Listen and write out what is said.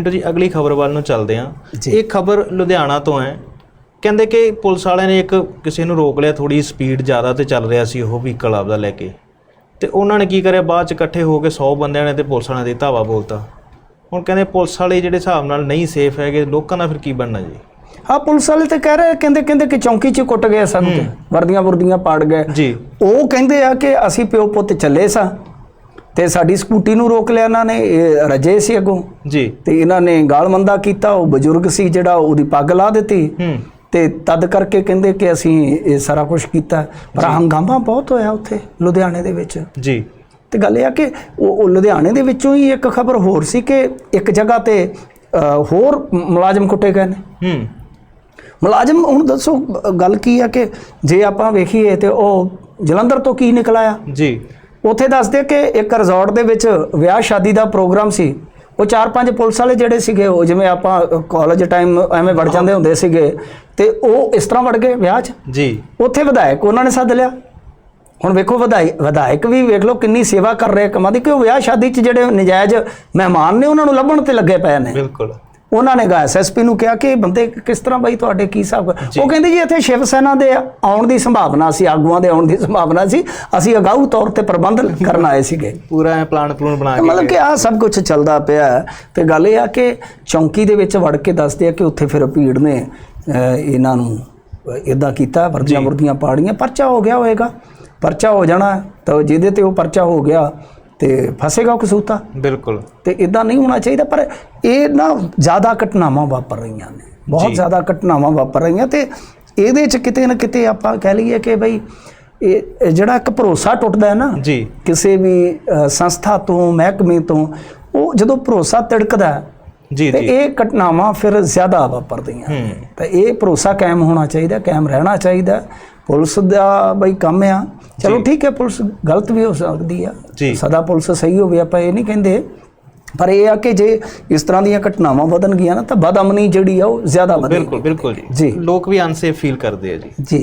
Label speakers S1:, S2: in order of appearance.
S1: ਮਿੰਟੋ ਜੀ ਅਗਲੀ ਖਬਰ ਵੱਲ ਨੂੰ ਚੱਲਦੇ ਹਾਂ। ਇਹ ਖਬਰ ਲੁਧਿਆਣਾ ਤੋਂ ਹੈ। ਕਹਿੰਦੇ ਕਿ ਪੁਲਿਸ ਵਾਲਿਆਂ ਨੇ ਇੱਕ ਕਿਸੇ ਨੂੰ ਰੋਕ ਲਿਆ ਥੋੜੀ ਸਪੀਡ ਜ਼ਿਆਦਾ ਤੇ ਚੱਲ ਰਿਹਾ ਸੀ ਉਹ ਵਹੀਕਲ ਆਪਦਾ ਲੈ ਕੇ। ਤੇ ਉਹਨਾਂ ਨੇ ਕੀ ਕਰਿਆ ਬਾਅਦ ਚ ਇਕੱਠੇ ਹੋ ਕੇ 100 ਬੰਦਿਆਂ ਨੇ ਤੇ ਪੁਲਿਸ ਵਾਲਿਆਂ ਦੀ ਧਾਵਾ ਬੋਲਤਾ। ਹੁਣ ਕਹਿੰਦੇ ਪੁਲਿਸ ਵਾਲੇ ਜਿਹੜੇ ਹਿਸਾਬ ਨਾਲ ਨਹੀਂ ਸੇਫ ਹੈਗੇ ਲੋਕਾਂ ਦਾ ਫਿਰ ਕੀ ਬਣਨਾ ਜੀ?
S2: ਹਾਂ ਪੁਲਿਸ ਵਾਲੇ ਤੇ ਕਹਿ ਰਹੇ ਕਹਿੰਦੇ ਕਹਿੰਦੇ ਕਿ ਚੌਂਕੀ 'ਚ ਕੁੱਟ ਗਏ ਸਾਨੂੰ ਵਰਦੀਆਂ ਵਰਦੀਆਂ ਪਾੜ ਗਏ।
S1: ਜੀ।
S2: ਉਹ ਕਹਿੰਦੇ ਆ ਕਿ ਅਸੀਂ ਪਿਓ ਪੁੱਤ ਚੱਲੇ ਸਾਂ। ਤੇ ਸਾਡੀ ਸਕੂਟੀ ਨੂੰ ਰੋਕ ਲਿਆ ਇਹਨਾਂ ਨੇ ਇਹ ਰਜੇ ਸੀ ਅੱਗੋਂ।
S1: ਜੀ।
S2: ਤੇ ਇਹਨਾਂ ਨੇ ਗਾਲਮੰਦਾ ਕੀਤਾ ਉਹ ਬਜ਼ੁਰਗ ਸੀ ਜਿਹੜਾ ਉਹਦੀ ਪੱਗ ਲਾ ਦਿੱਤੀ।
S1: ਹੂੰ।
S2: ਤੇ ਤਦ ਕਰਕੇ ਕਹਿੰਦੇ ਕਿ ਅਸੀਂ ਇਹ ਸਾਰਾ ਕੁਝ ਕੀਤਾ। ਪਰ ਹੰਗਾਮਾ ਬਹੁਤ ਹੋਇਆ ਉੱਥੇ ਲੁਧਿਆਣੇ ਦੇ ਵਿੱਚ।
S1: ਜੀ।
S2: ਤੇ ਗੱਲ ਇਹ ਆ ਕਿ ਉਹ ਲੁਧਿਆਣੇ ਦੇ ਵਿੱਚੋਂ ਹੀ ਇੱਕ ਖਬਰ ਹੋਰ ਸੀ ਕਿ ਇੱਕ ਜਗ੍ਹਾ ਤੇ ਹੋਰ ਮੁਲਾਜ਼ਮ ਕੁੱਟੇ ਗਏ ਨੇ।
S1: ਹੂੰ।
S2: ਮੁਲਾਜ਼ਮ ਹੁਣ ਦੱਸੋ ਗੱਲ ਕੀ ਆ ਕਿ ਜੇ ਆਪਾਂ ਵੇਖੀਏ ਤੇ ਉਹ ਜਲੰਧਰ ਤੋਂ ਕੀ ਨਿਕਲ ਆਇਆ?
S1: ਜੀ।
S2: ਉੱਥੇ ਦੱਸਦੇ ਕਿ ਇੱਕ ਰਿਜ਼ੋਰਟ ਦੇ ਵਿੱਚ ਵਿਆਹ ਸ਼ਾਦੀ ਦਾ ਪ੍ਰੋਗਰਾਮ ਸੀ। ਉਹ ਚਾਰ ਪੰਜ ਪੁਲਿਸ ਵਾਲੇ ਜਿਹੜੇ ਸੀਗੇ ਉਹ ਜਿਵੇਂ ਆਪਾਂ ਕਾਲਜ ਟਾਈਮ ਐਵੇਂ ਵੜ ਜਾਂਦੇ ਹੁੰਦੇ ਸੀਗੇ ਤੇ ਉਹ ਇਸ ਤਰ੍ਹਾਂ ਵੜ ਗਏ ਵਿਆਹ 'ਚ।
S1: ਜੀ।
S2: ਉੱਥੇ ਵਿਧਾਇਕ ਉਹਨਾਂ ਨੇ ਸੱਦ ਲਿਆ। ਹੁਣ ਵੇਖੋ ਵਿਧਾਇਕ ਵਿਧਾਇਕ ਵੀ ਵੇਖ ਲਓ ਕਿੰਨੀ ਸੇਵਾ ਕਰ ਰਹੇ ਕਮਾਂ ਦੀ ਕਿ ਉਹ ਵਿਆਹ ਸ਼ਾਦੀ 'ਚ ਜਿਹੜੇ ਨਜਾਇਜ਼ ਮਹਿਮਾਨ ਨੇ ਉਹਨਾਂ ਨੂੰ ਲੱਭਣ ਤੇ ਲੱਗੇ ਪਏ ਨੇ।
S1: ਬਿਲਕੁਲ।
S2: ਉਹਨਾਂ ਨੇ ਗਾ ਐਸਐਸਪੀ ਨੂੰ ਕਿਹਾ ਕਿ ਇਹ ਬੰਦੇ ਕਿਸ ਤਰ੍ਹਾਂ ਬਾਈ ਤੁਹਾਡੇ ਕੀ ਹਿਸਾਬ ਉਹ ਕਹਿੰਦੇ ਜੀ ਇੱਥੇ ਸ਼ਿਵ ਸੈਨਾ ਦੇ ਆਉਣ ਦੀ ਸੰਭਾਵਨਾ ਸੀ ਆਗੂਆਂ ਦੇ ਆਉਣ ਦੀ ਸੰਭਾਵਨਾ ਸੀ। ਅਸੀਂ ਅਗਾਊ ਤੌਰ ਤੇ ਪ੍ਰਬੰਧ ਕਰਨ ਆਏ ਸੀਗੇ।
S1: ਪੂਰਾ ਪਲਾਨ ਪਲੂਨ ਬਣਾ ਕੇ
S2: ਮਤਲਬ ਕਿ ਆਹ ਸਭ ਕੁਝ ਚੱਲਦਾ ਪਿਆ। ਤੇ ਗੱਲ ਇਹ ਆ ਕਿ ਚੌਂਕੀ ਦੇ ਵਿੱਚ ਵੜ ਕੇ ਦੱਸਦੇ ਆ ਕਿ ਉੱਥੇ ਫਿਰ ਭੀੜ ਨੇ ਇਹਨਾਂ ਨੂੰ ਇਦਾਂ ਕੀਤਾ ਵਰਦੀਆਂ ਵਰਦੀਆਂ ਪਾੜੀਆਂ ਪਰਚਾ ਹੋ ਗਿਆ ਹੋਏਗਾ। ਪਰਚਾ ਹੋ ਜਾਣਾ ਤਾਂ ਜਿਹਦੇ ਤੇ ਉਹ ਪਰਚਾ ਹੋ ਗਿਆ ਤੇ ਫਸੇਗਾ ਕਸੂਤਾ
S1: ਬਿਲਕੁਲ।
S2: ਤੇ ਇਦਾਂ ਨਹੀਂ ਹੋਣਾ ਚਾਹੀਦਾ ਪਰ ਇਹ ਨਾ ਜ਼ਿਆਦਾ ਘਟਨਾਵਾਂ ਵਾਪਰ ਰਹੀਆਂ ਨੇ। ਬਹੁਤ ਜ਼ਿਆਦਾ ਘਟਨਾਵਾਂ ਵਾਪਰ ਰਹੀਆਂ ਤੇ ਇਹਦੇ ਚ ਕਿਤੇ ਨਾ ਕਿਤੇ ਆਪਾਂ ਕਹਿ ਲਈਏ ਕਿ ਬਈ ਇਹ ਜਿਹੜਾ ਇੱਕ ਭਰੋਸਾ ਟੁੱਟਦਾ ਹੈ ਨਾ
S1: ਜੀ।
S2: ਕਿਸੇ ਵੀ ਸੰਸਥਾ ਤੋਂ ਮਹਿਕਮੇ ਤੋਂ ਉਹ ਜਦੋਂ ਭਰੋਸਾ ਤਿੜਕਦਾ ਹੈ,
S1: ਜੀ
S2: ਤੇ
S1: ਜੀ।
S2: ਇਹ ਘਟਨਾਵਾਂ ਫਿਰ ਜ਼ਿਆਦਾ ਵਾਪਰਦੀਆਂ ਤਾਂ ਇਹ ਭਰੋਸਾ ਕਾਇਮ ਹੋਣਾ ਚਾਹੀਦਾ ਕਾਇਮ ਰਹਿਣਾ ਚਾਹੀਦਾ। ਪੁਲਿਸ ਦਾ ਬਈ ਕੰਮ ਆ ਚਲੋ ਠੀਕ ਹੈ ਪੁਲਿਸ ਗਲਤ ਵੀ ਹੋ ਸਕਦੀ ਆ। ਸਦਾ ਪੁਲਿਸ ਸਹੀ ਹੋਵੇ ਆਪਾਂ ਇਹ ਨਹੀਂ ਕਹਿੰਦੇ। ਪਰ ਇਹ ਆ ਕਿ ਜੇ ਇਸ ਤਰ੍ਹਾਂ ਦੀਆਂ ਘਟਨਾਵਾਂ ਵਧਣ ਗਈਆਂ ਨਾ ਤਾਂ ਬਦਅਮਨੀ ਜਿਹੜੀ ਆ ਉਹ ਜ਼ਿਆਦਾ ਵਧੇਗੀ।
S1: ਬਿਲਕੁਲ ਬਿਲਕੁਲ ਜੀ।
S2: ਜੀ।
S1: ਲੋਕ ਵੀ ਅਨਸੇਫ ਫੀਲ ਕਰਦੇ ਆ ਜੀ।
S2: ਜੀ।